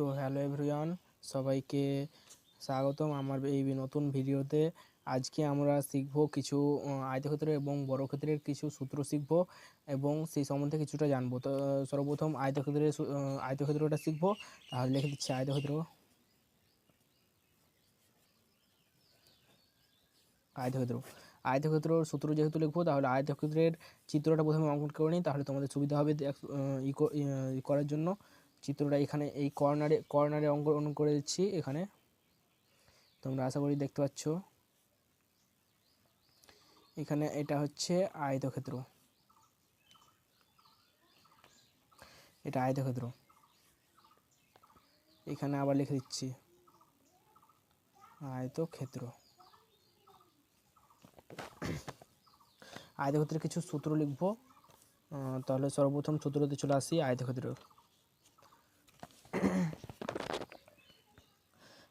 তো hello everyone, সবাইকে স্বাগতম আমার এই নতুন ভিডিওতে। আজকে আমরা শিখব কিছু আয়তক্ষেত্র এবং বর্গক্ষেত্রের কিছু সূত্র শিখব এবং সেই সম্বন্ধে কিছুটা জানব। তো সর্বপ্রথম আয়তক্ষেত্রের আয়তক্ষেত্রটা শিখব, তাহলে লিখে দিচ্ছি আয়তক্ষেত্র। আয়তক্ষেত্র। আয়তক্ষেত্র সূত্র যেহেতু লিখব, তাহলে আয়তক্ষেত্রের চিত্রটা প্রথমে অঙ্কন করে নিই, তাহলে তোমাদের সুবিধা হবে করার জন্য। চিত্রটা এখানে এই কর্নারে কর্নারে অঙ্কন করে দিচ্ছি এখানে। তোমরা আশা করি দেখতে পাচ্ছ। এখানে এটা হচ্ছে আয়তক্ষেত্র। এটা আয়তক্ষেত্র। এখানে আবার লিখে দিচ্ছি। আয়তক্ষেত্র। আয়তক্ষেত্রের কিছু সূত্র লিখব। তাহলে সর্বপ্রথম সূত্রতে চলে আসি আয়তক্ষেত্র।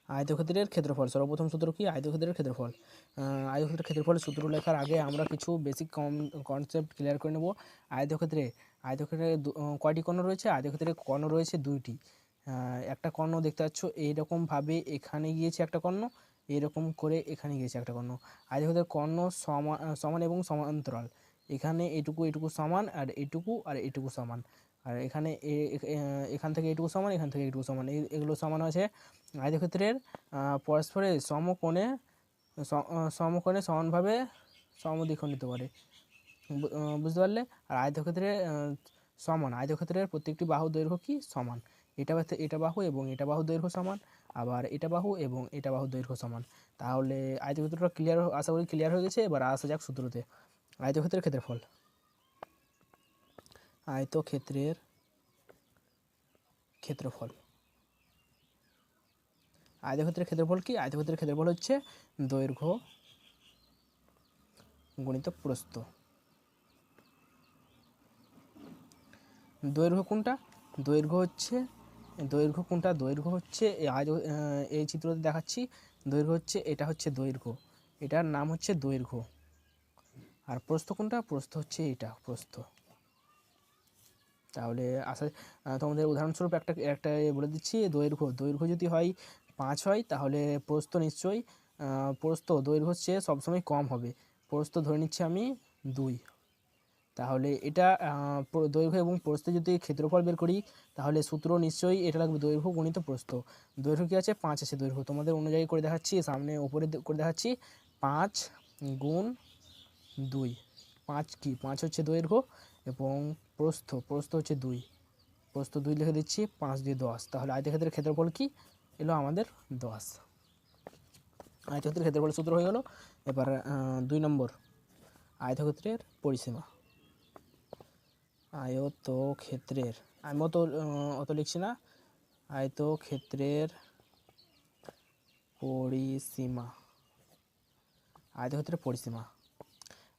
আয়তক্ষেত্রের ক্ষেত্রফল, সর্বপ্রথম সূত্র কি? আয়তক্ষেত্রের ক্ষেত্রফল। আয়তক্ষেত্রের ক্ষেত্রফলের সূত্র লেখার আগে আমরা কিছু বেসিক কনসেপ্ট ক্লিয়ার করে নেব। আয়তক্ষেত্রে আয়তক্ষেত্রে কয়টি কর্ণ রয়েছে? আয়তক্ষেত্রে কর্ণ রয়েছে দুইটি। একটা কর্ণ দেখতে পাচ্ছ, এইরকমভাবে এখানে গিয়েছে একটা কর্ণ, এরকম করে এখানে গিয়েছে একটা কর্ণ। আয়তক্ষেত্রের কর্ণ সমান সমান এবং সমান্তরাল। এখানে এটুকু এটুকু সমান, আর এটুকু আর এটুকু সমান। আর এখানে এখান থেকে এটুকু সমান, এখান থেকে এটুকু সমান। এগুলো সমান আছে আয়তক্ষেত্রের পরস্পরের সমকোণে সমকোণে সমানভাবে সমদ্বিখণ্ডিত করে বুঝতে পারলে? আর আয়তক্ষেত্রে সমান। আয়তক্ষেত্রের প্রত্যেকটি বাহু দৈর্ঘ্য কি? সমান। এটা এটা বাহু এবং এটা বাহু দৈর্ঘ্য সমান, আবার এটা বাহু এবং এটা বাহু দৈর্ঘ্য সমান। তাহলে আয়তক্ষেত্রটা ক্লিয়ার আশা করি ক্লিয়ার হয়ে গেছে। এবার আসা যাক সূত্রতে। আয়তক্ষেত্রের ক্ষেত্রফল। আয়তক্ষেত্রের ক্ষেত্রফল। আয়তক্ষেত্রের ক্ষেত্রফল কি? আয়তক্ষেত্রের ক্ষেত্রফল হচ্ছে দৈর্ঘ্য গণিত প্রস্থ। দৈর্ঘ্য কোনটা? দৈর্ঘ্য হচ্ছে, দৈর্ঘ্য কোনটা? দৈর্ঘ্য হচ্ছে এই চিত্রতে দেখাচ্ছি, দৈর্ঘ্য হচ্ছে, এটা হচ্ছে দৈর্ঘ্য। এটার নাম হচ্ছে দৈর্ঘ্য। আর প্রস্থ কোনটা? প্রস্থ হচ্ছে এটা, প্রস্থ। তাহলে আশা তোমাদের উদাহরণস্বরূপ একটা একটা বলে দিচ্ছি, দৈর্ঘ্য। দৈর্ঘ্য যদি হয় পাঁচ হয়, তাহলে প্রস্থ নিশ্চয়ই প্রস্থ দৈর্ঘ্য হচ্ছে সবসময় কম হবে। প্রস্থ ধরে নিচ্ছি আমি দুই। তাহলে এটা দৈর্ঘ্য এবং প্রস্থে যদি ক্ষেত্রফল বের করি, তাহলে সূত্র নিশ্চয়ই এটা লাগবে দৈর্ঘ্য গণিত প্রস্থ। দৈর্ঘ্য কী আছে? পাঁচ আছে দৈর্ঘ্য। তোমাদের অনুযায়ী করে দেখাচ্ছি, সামনে ওপরে করে দেখাচ্ছি, পাঁচ গুণ দুই। পাঁচ কি? পাঁচ হচ্ছে দৈর্ঘ্য। এবং প্রস্থ প্রস্থ হচ্ছে দুই। প্রস্থ দুই লিখে দিচ্ছি, পাঁচ দিয়ে দশ। তাহলে আয়তক্ষেত্রের ক্ষেত্রফল কি? এলো আমাদের দশ। আয়তক্ষেত্রের ক্ষেত্রফল সূত্র হয়ে গেল। এবার দুই নম্বর। আয়তক্ষেত্রের পরিসীমা। আয়ত ক্ষেত্রের আমি অত অত লিখছি না। আয়ত ক্ষেত্রের পরিসীমা। আয়তক্ষেত্রের পরিসীমা।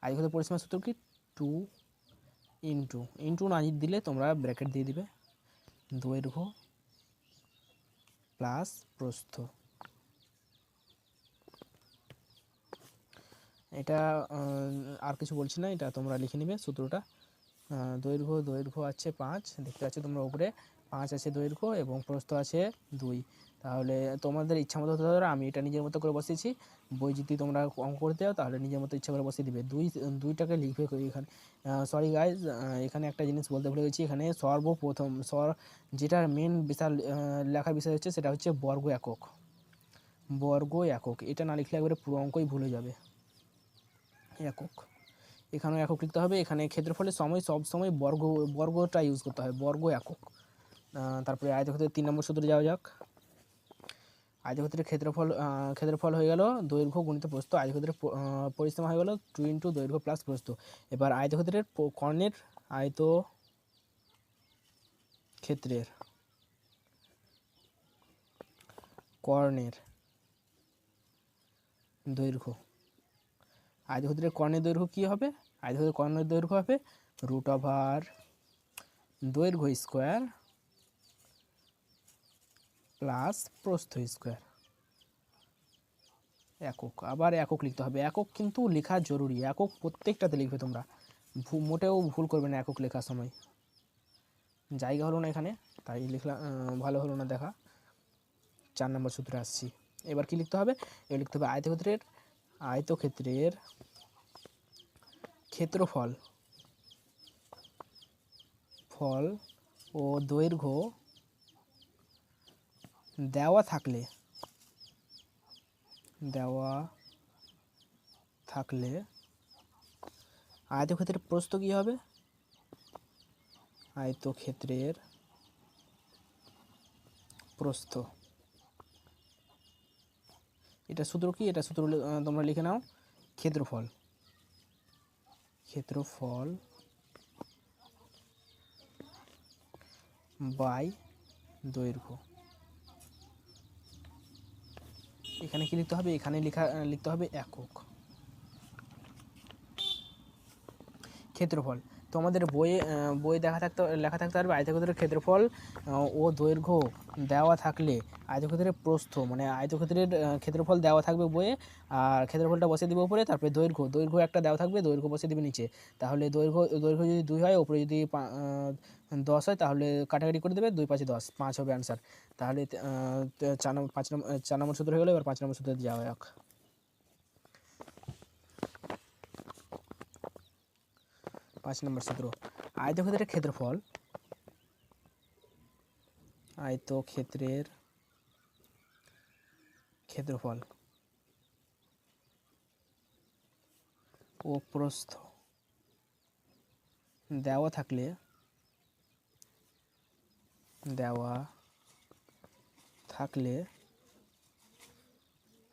আয়তক্ষেত্রের পরিসীমা সূত্র কি? টু ইন্টু ইন্টু না দিলে তোমরা ব্র্যাকেট দিয়ে দিবে। দৈর্ঘ্য প্লাস প্রস্থ। এটা আর কিছু বলছি না, এটা তোমরা লিখে নিবে সূত্রটা। দৈর্ঘ্য দৈর্ঘ্য আছে পাঁচ, দেখতে পাচ্ছ তোমরা উপরে। পাঁচ আছে দৈর্ঘ্য এবং প্রস্থ আছে দুই। তাহলে তোমাদের ইচ্ছা মতো পারে আমি এটা নিজের মতো করে বসিয়েছি। বই যদি তোমরা অঙ্ক করতে যাও তাহলে নিজের মতো ইচ্ছা করে বসিয়ে দিবে। দুই, দুইটাকে লিখবে এখানে? সরি গাইজ এখানে একটা জিনিস বলতে ভুলে গেছি। এখানে সর্বপ্রথম, সর যেটার মেন বিশাল লেখার বিষয় হচ্ছে সেটা হচ্ছে বর্গ একক। বর্গ একক, এটা না লিখলে একবারে পুরো অঙ্কই ভুলে যাবে। একক। এখানেও একক লিখতে হবে, এখানে ক্ষেত্রফলের সময়, সব সময় বর্গ, বর্গটা ইউজ করতে হয় বর্গ একক। তারপরে আয়তক্ষেত্রের তিন নম্বর সূত্রে যাওয়া যাক। আয়তক্ষেত্রের ক্ষেত্রফল ক্ষেত্রফল হয়ে গেল দৈর্ঘ্য গুণিত প্রস্থ। আয়তক্ষেত্রের প- আহ, পরিসীমা হয়ে গেল টু ইন্টু দৈর্ঘ্য প্লাস প্রস্থ। এবার আয়তক্ষেত্রের কর্ণের আয়ত ক্ষেত্রের কর্ণের দৈর্ঘ্য। আয়তক্ষেত্রের কর্ণের দৈর্ঘ্য কী হবে? আয়তক্ষেত্রের কর্ণের দৈর্ঘ্য হবে রুট ওভার দৈর্ঘ্য স্কোয়ার প্লাস প্রস্থ স্কোয়ার একক, আবার একক লিখতে হবে। একক কিন্তু লেখা জরুরি। একক প্রত্যেকটাতে লিখবে তোমরা। মোটেও ভুল করবে না একক লেখার সময়। জায়গা হলো না এখানে, তাই লিখলাম ভালো হলো না দেখা। চার নম্বর সূত্রে আসছি। এবার কি লিখতে হবে? এবার লিখতে হবে আয়তক্ষেত্রের আয়তক্ষেত্রের ক্ষেত্রফল। ফল ও দৈর্ঘ্য দেওয়া থাকলে দেওয়া থাকলে আয়তক্ষেত্রের প্রস্থ কী হবে? আয়তক্ষেত্রের প্রস্থ। এটা সূত্র কি? এটা সূত্র তোমরা লিখে নাও, ক্ষেত্রফল। ক্ষেত্রফল বাই দৈর্ঘ্য। এখানে কি লিখতে হবে? এখানে লেখা লিখতে হবে একক। ক্ষেত্রফল। তো আমাদের বইয়ে বই দেখা থাকতে, লেখা থাকতে পারবে আয়তক্ষেত্রের ক্ষেত্রফল ও দৈর্ঘ্য দেওয়া থাকলে আয়তক্ষেত্রের প্রস্থ মানে আয়তক্ষেত্রের ক্ষেত্রফল দেওয়া থাকবে বইয়ে, আর ক্ষেত্রফলটা বসিয়ে দিবে উপরে, তারপরে দৈর্ঘ্য দৈর্ঘ্য একটা দেওয়া থাকবে, দৈর্ঘ্য বসিয়ে দিবে নিচে। তাহলে দৈর্ঘ্য দৈর্ঘ্য যদি দুই হয়, উপরে যদি দশ হয়, তাহলে কাটাকাটি করে দেবে, দুই পাঁচে দশ, পাঁচ হবে অ্যান্সার তাহলে চার নম্বর, পাঁচ নম্বর, চার নম্বর সূত্র হয়ে গেলো, এবার পাঁচ নম্বর সূত্রে যাওয়া যাক। পাঁচ নম্বর সূত্র আয়তক্ষেত্রের ক্ষেত্রফল। আয়তক্ষেত্রের ক্ষেত্রফল। ও প্রস্থ। দেওয়া থাকলে দেওয়া থাকলে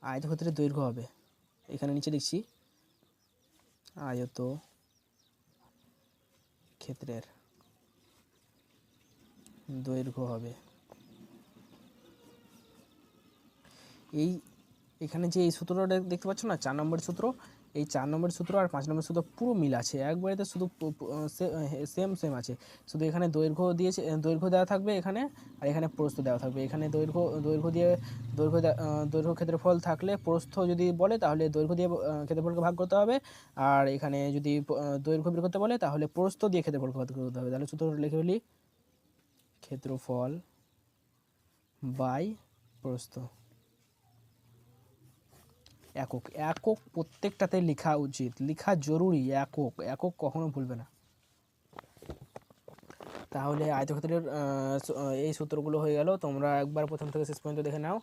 আয়তক্ষেত্রের দৈর্ঘ্য হবে। এখানে নিচে লিখছি আয়ত ক্ষেত্রের দৈর্ঘ্য হবে। এই এখানে যে এই সূত্রটা দেখ- দেখতে পাচ্ছ না? চার নম্বর সূত্র। এই চার নম্বর সূত্র আর পাঁচ নম্বর সূত্র পুরো মিল আছে। একবারেতে শুধু সেম সেম আছে। শুধু এখানে দৈর্ঘ্য দিয়েছে দৈর্ঘ্য দেওয়া থাকবে এখানে আর এখানে প্রস্থ দেওয়া থাকবে। এখানে দৈর্ঘ্য দৈর্ঘ্য দিয়ে, দৈর্ঘ্য দৈর্ঘ্য ক্ষেত্রফল থাকলে প্রস্থ যদি বলে তাহলে দৈর্ঘ্য দিয়ে ক্ষেত্রফলকে ভাগ করতে হবে। আর এখানে যদি দৈর্ঘ্য বের করতে বলে তাহলে প্রস্থ দিয়ে ক্ষেত্রফলকে ভাগ করতে হবে। তাহলে সূত্র লিখে ফেলি। ক্ষেত্রফল বাই প্রস্থ। একক একক প্রত্যেকটাতে লেখা উচিত। লেখা জরুরি, একক একক কখনো ভুলবে না। তাহলে আয়তক্ষেত্রের এই সূত্রগুলো হয়ে গেল। তোমরা একবার প্রথম থেকে শেষ পর্যন্ত দেখে নাও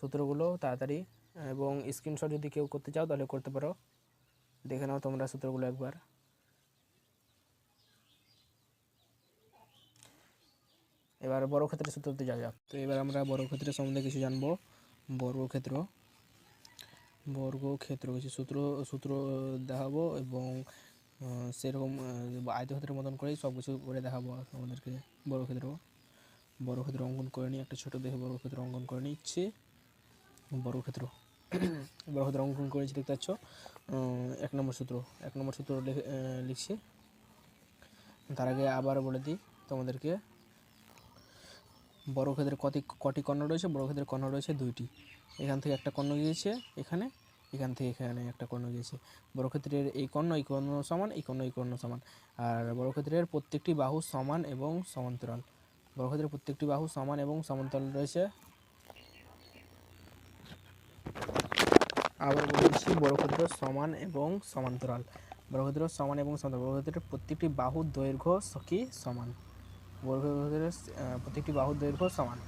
সূত্রগুলো তাড়াতাড়ি। এবং স্ক্রিনশট যদি কেউ করতে চাও, তাহলে করতে পারো। দেখে নাও তোমরা সূত্রগুলো একবার। এবার বর্গক্ষেত্রের সূত্রতে যাওয়া যাক। তো এবার আমরা বর্গক্ষেত্রের সম্বন্ধে কিছু জানব। বর্গক্ষেত্র বর্গক্ষেত্র কিছু সূত্র সূত্র দেখাবো এবং সেরকম আয়তক্ষেত্রের মতন করেই সব কিছু করে দেখাবো আমাদেরকে বর্গক্ষেত্র বর্গক্ষেত্র অঙ্কন করে নিই একটা ছোটো দেখে বর্গক্ষেত্র অঙ্কন করে নিচ্ছে বর্গক্ষেত্র বর্গক্ষেত্র অঙ্কন করেছি, দেখতে পাচ্ছ? এক নম্বর সূত্র, এক নম্বর সূত্র লিখছি। তার আগে আবার বলে দিই তোমাদেরকে। বর্গক্ষেত্রের কটি কটি কর্ণ রয়েছে? বর্গক্ষেত্রের কর্ণ রয়েছে দুইটি। এখান থেকে একটা কর্ণ গিয়েছে, এখানে এখান থেকে এখানে একটা কর্ণ গিয়েছে। বর্গক্ষেত্রের এই কর্ণ এই কর্ণ সমান, এই কর্ণ এই কর্ণ সমান। আর বর্গক্ষেত্রের প্রত্যেকটি বাহু সমান এবং সমান্তরাল। বর্গক্ষেত্রের প্রত্যেকটি বাহু সমান এবং সমান্তরাল রয়েছে। আবার বলছি বর্গক্ষেত্র সমান এবং সমান্তরাল। বর্গক্ষেত্র সমান এবং সমান্তরাল। বর্গক্ষেত্রের প্রত্যেকটি বাহুর দৈর্ঘ্য স- কি সমান বর্গক্ষেত্রের প্রত্যেকটি বাহুর দৈর্ঘ্য সমান।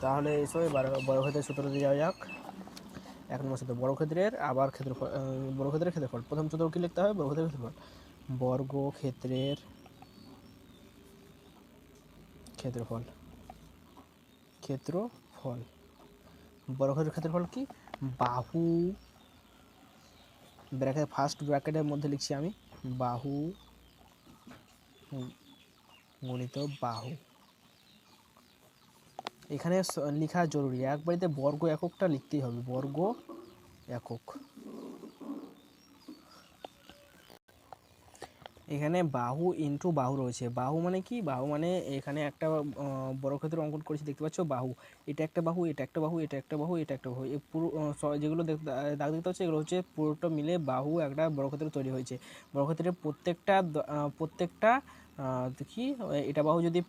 তাহলে এসব বর্গক্ষেত্রের সূত্র দিয়ে যাওয়া যাক। এক নম্বর সূত্র বর্গক্ষেত্রের আবার ক্ষেত্রফল আহ, বর্গক্ষেত্রের ক্ষেত্রফল। প্রথম সূত্র কি লিখতে হবে? বর্গক্ষেত্রের ক্ষেত্রফল। বর্গক্ষেত্রের ক্ষেত্রফল। ক্ষেত্রফল। বর্গক্ষেত্রের ক্ষেত্রফল কি? বাহু ব্র্যাকেট ফার্স্ট ব্র্যাকেটের মধ্যে লিখছি আমি। বাহু গণিত বাহু। এখানে লেখা জরুরি একবারিতে বর্গ এককটা লিখতেই হবে, বর্গ একক। এখানে বাহু ইন্টু বাহু রয়েছে। বাহু মানে কি? বাহু মানে এখানে একটা বর্গক্ষেত্র অঙ্কন করেছি, দেখতে পাচ্ছ? বাহু। এটা একটা বাহু, এটা একটা বাহু, এটা একটা বাহু, এটা একটা বাহু। এই পুরো যেগুলো দাগ দেখতে পাচ্ছ, এগুলো হচ্ছে পুরোটা মিলে বাহু একটা বর্গক্ষেত্র তৈরি হয়েছে। বর্গক্ষেত্রের প্রত্যেকটা প্রত্যেকটা দেখি এটা বাহু যদি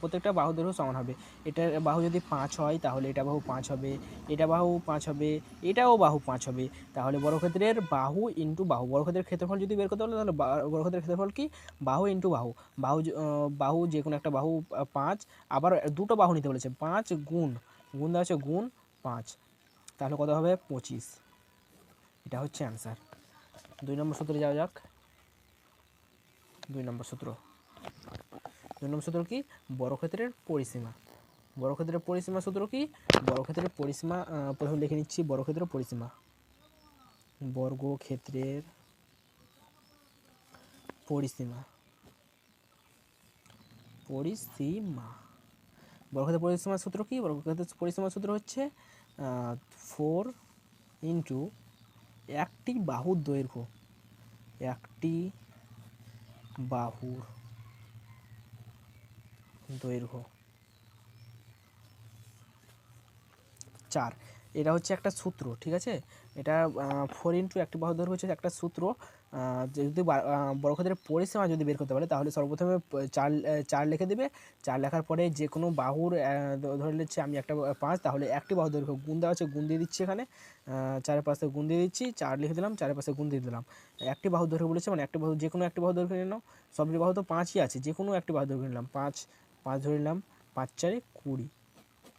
প্রত্যেকটা বাহু দৈর্ঘ্য সমান হবে। এটার বাহু যদি পাঁচ হয়, তাহলে এটা বাহু পাঁচ হবে। এটা বাহু পাঁচ হবে, এটাও বাহু পাঁচ হবে। তাহলে বর্গক্ষেত্রের বাহু ইন্টু বাহু। বর্গক্ষেত্রের ক্ষেত্রফল যদি বের করতে হলে তাহলে বর্গক্ষেত্রের ক্ষেত্রফল কি? বাহু ইন্টু বাহু। বাহু বাহু যে কোনো একটা বাহু পাঁচ, আবার দুটো বাহু নিতে বলেছে। পাঁচ গুণ। গুণ দেওয়া হচ্ছে গুণ পাঁচ। তাহলে কত হবে? পঁচিশ। এটা হচ্ছে অ্যান্সার দুই নম্বর সূত্রে যাওয়া যাক। দুই নম্বর সূত্র। দুই নম্বর সূত্র কি? বর্গক্ষেত্রের পরিসীমা। বর্গক্ষেত্রের পরিসীমা সূত্র কি? বর্গক্ষেত্রের পরিসীমা প্রথমে লিখে নিচ্ছি বর্গক্ষেত্রের পরিসীমা। বর্গক্ষেত্রের পরিসীমা। পরিসীমা। বর্গক্ষেত্রের পরিসীমা সূত্র কি? বর্গক্ষেত্রের পরিসীমা সূত্র হচ্ছে ফোর ইন্টু একটি বাহুর দৈর্ঘ্য। একটি বাহুর দৈর্ঘ্য চার। এটা হচ্ছে একটা সূত্র, ঠিক আছে? এটা ফোর ইন্টু একটি বাহুর দৈর্ঘ্য হচ্ছে একটা সূত্র যদি বর্গক্ষেত্রের পরিসীমা যদি বের করতে পারে, তাহলে সর্বপ্রথমে চার চার লিখে দেবে। চার লেখার পরে যে কোনো বাহুর ধরে নিচ্ছে আমি একটা পাঁচ, তাহলে একটি বাহু দৈর্ঘ্য গুণ দেওয়া হচ্ছে গুণ দিয়ে দিচ্ছি এখানে। চারের পাশে গুণ দিয়ে দিচ্ছি, চার লিখে দিলাম, চারের পাশে গুণ দিয়ে দিলাম। একটি বাহু দৈর্ঘ্য বলেছে মানে একটি বাহু যে কোনো একটি বাহু দৈর্ঘ্য নিয়ে নাও। সবটি বাহু তো পাঁচই আছে, যে কোনো একটি বাহুর দৈর্ঘ্য নিলাম, পাঁচ পাঁচ ধরে নিলাম, পাঁচ চারে কুড়ি।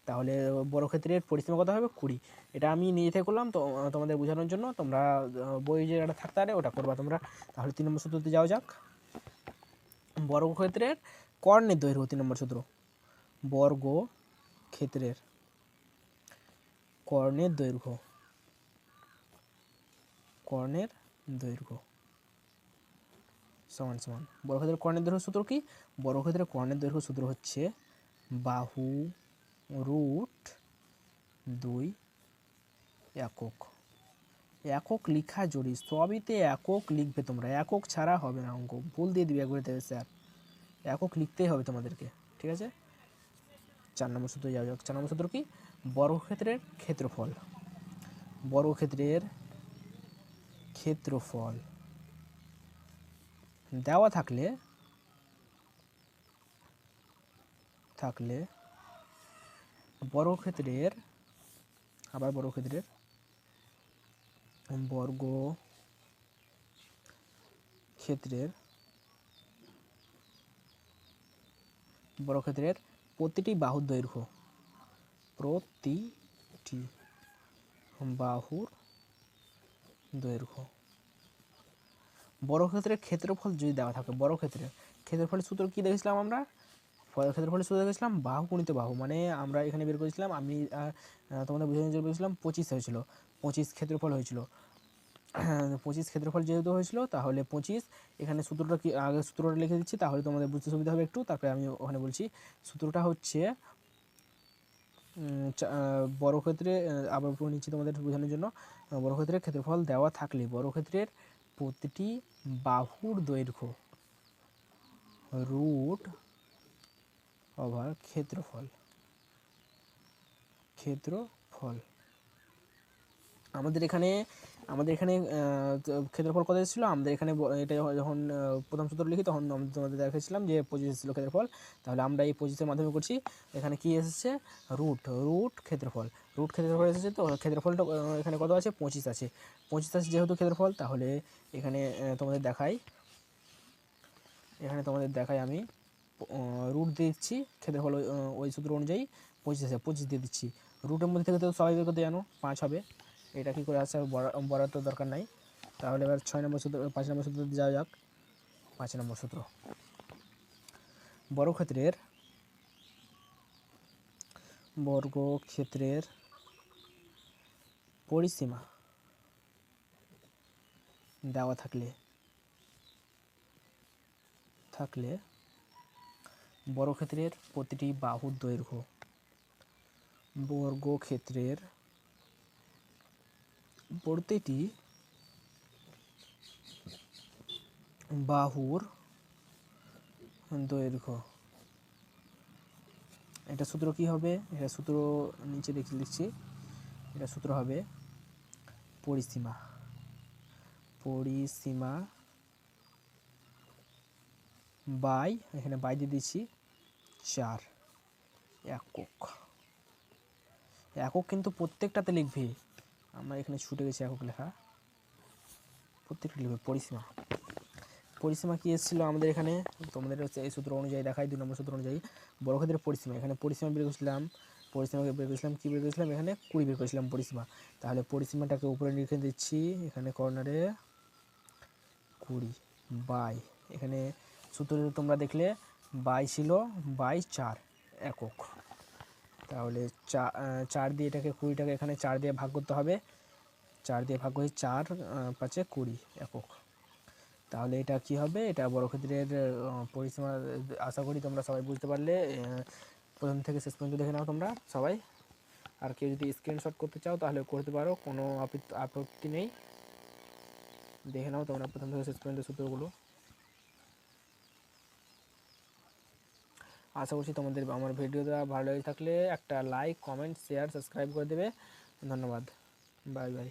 তাহলে বড় ক্ষেত্রের পরিসীমা কত হবে কুড়ি। এটা আমি নিজে থেকে করলাম, তো তোমাদের বোঝানোর জন্য তোমরা বই যে একটা থাকতে পারে ওটা করবা তোমরা। তাহলে তিন নম্বর সূত্রতে যাওয়া যাক। বর্গ ক্ষেত্রের কর্ণের দৈর্ঘ্য তিন নম্বর সূত্র। বর্গ ক্ষেত্রের কর্ণের দৈর্ঘ্য। কর্ণের দৈর্ঘ্য। সমান সমান। বর্গক্ষেত্রের কর্ণের দৈর্ঘ্য সূত্র কি? বর্গক্ষেত্রের কর্ণের দৈর্ঘ্য সূত্র হচ্ছে বাহু রুট দুই একক। একক লিখা জড়ি সবইতে একক লিখবে তোমরা। একক ছাড়া হবে না অঙ্ক, ভুল দিয়ে দিবে একবারে দেবে স্যার। একক লিখতেই হবে তোমাদেরকে, ঠিক আছে? চার নম্বর সূত্রে যাওয়া যাক। চার নম্বর সূত্র কি? বর্গক্ষেত্রের ক্ষেত্রফল। বর্গক্ষেত্রের ক্ষেত্রফল। দেওয়া থাকলে থাকলে বর্গক্ষেত্রের আবার বর্গক্ষেত্রের বর্গ ক্ষেত্রের বর্গক্ষেত্রের প্রতিটি বাহুর দৈর্ঘ্য, প্রতিটি বাহুর দৈর্ঘ্য। বর্গক্ষেত্রের ক্ষেত্রফল যদি দেওয়া থাকে বর্গক্ষেত্রের ক্ষেত্রফলের সূত্র কি দেখেছিলাম আমরা? ক্ষেত্রফলের সূত্র দেখেছিলাম বাহু গুণিত বাহু মানে আমরা এখানে বের করেছিলাম আমি তোমাদের বোঝানোর জন্য বলেছিলাম পঁচিশ হয়েছিল পঁচিশ ক্ষেত্রফল হয়েছিল। পঁচিশ ক্ষেত্রফল যেহেতু হয়েছিল তাহলে পঁচিশ এখানে সূত্রটা কি আগে সূত্রটা লিখে দিচ্ছি তাহলে তোমাদের বুঝতে সুবিধা হবে একটু তারপরে আমি ওখানে বলছি। সূত্রটা হচ্ছে চা- আহ, আবার পুরো নিচ্ছি তোমাদের বোঝানোর জন্য আহ, বর্গক্ষেত্রের ক্ষেত্রফল দেওয়া থাকলে বর্গক্ষেত্রের প্রতিটি বাহুর দৈর্ঘ্য রুট ওভার ক্ষেত্রফল। ক্ষেত্রফল। আমাদের এখানে আমাদের এখানে ক্ষেত্রফল কত এসেছিল? আমাদের এখানে এটা যখন- প্রথম সূত্র লিখি, তখন আমরা তোমাদের দেখেছিলাম যে পঁচিশ এসেছিল ক্ষেত্রফল। তাহলে আমরা এই পঁচিশের মাধ্যমে করছি, এখানে কি এসেছে? রুট রুট ক্ষেত্রফল। রুট ক্ষেত্রফল এসেছে তো, ক্ষেত্রফলটা এখানে কত আছে? পঁচিশ আছে। পঁচিশ আছে যেহেতু ক্ষেত্রফল, তাহলে এখানে তোমাদের দেখাই। এখানে তোমাদের দেখাই আমি। রুট দিয়ে দিচ্ছি ক্ষেত্রফল ওই, ওই সূত্র অনুযায়ী পঁচিশ আছে পঁচিশ দিয়ে দিচ্ছি। রুটের মধ্যে থেকে তো সবাই বের করতে জানো পাঁচ হবে। এটা কী করে আসছে বরার তো দরকার নাই। তাহলে এবার ছয় নম্বর সূত্র পাঁচ নম্বর সূত্র যাওয়া যাক। পাঁচ নম্বর সূত্র। বর্গক্ষেত্রের বর্গক্ষেত্রের পরিসীমা দেওয়া থাকলে থাকলে বর্গক্ষেত্রের প্রতিটি বাহুর দৈর্ঘ্য। বর্গক্ষেত্রের প্রতিটি বাহুর দৈর্ঘ্য। এটা সূত্র কি হবে? এটা সূত্র নিচে লিখে লিখছি। এটা সূত্র হবে পরিসীমা। পরিসীমা বাই, এখানে বাই দিয়ে দিচ্ছি। চার। একক। একক কিন্তু প্রত্যেকটাতে লিখবি। আমার এখানে ছুটে গেছে একক লেখা। প্রত্যেকটা লিখবে। পরিসীমা। পরিসীমা কি এসেছিল আমাদের এখানে? তোমাদের হচ্ছে এই সূত্র অনুযায়ী দেখাই, দুই নম্বর সূত্র অনুযায়ী। বর্গক্ষেত্রের পরিসীমা। এখানে পরিসীমা বের করেছিলাম। পরিসীমাকে বের করেছিলাম। কী বের করেছিলাম? এখানে কুড়ি বের করেছিলাম পরিসীমা। তাহলে পরিসীমাটাকে উপরে লিখে দিচ্ছি। এখানে কর্নারে কুড়ি। বাই। এখানে সূত্রতে তোমরা দেখলে বাই ছিল বাই চার একক। তাহলে চার দিয়ে এটাকে কুড়িটাকে এখানে চার দিয়ে ভাগ করতে হবে। চার দিয়ে ভাগ হয়ে চার পাঁচে কুড়ি একক। তাহলে এটা কি হবে? এটা বর্গক্ষেত্রের পরিসীমা আশা করি তোমরা সবাই বুঝতে পারলে। প্রথম থেকে শেষ পর্যন্ত দেখে নাও তোমরা সবাই। আর কেউ যদি স্ক্রিনশট করতে চাও তাহলে করতে পারো, কোনো আপত্তি নেই। দেখে নাও তোমরা প্রথম থেকে শেষ পর্যন্ত সূত্রগুলো। আশা করছি তোমাদের আমার ভিডিওটা ভালো লেগে থাকলে একটা লাইক কমেন্ট শেয়ার সাবস্ক্রাইব করে দেবে। ধন্যবাদ। Bye bye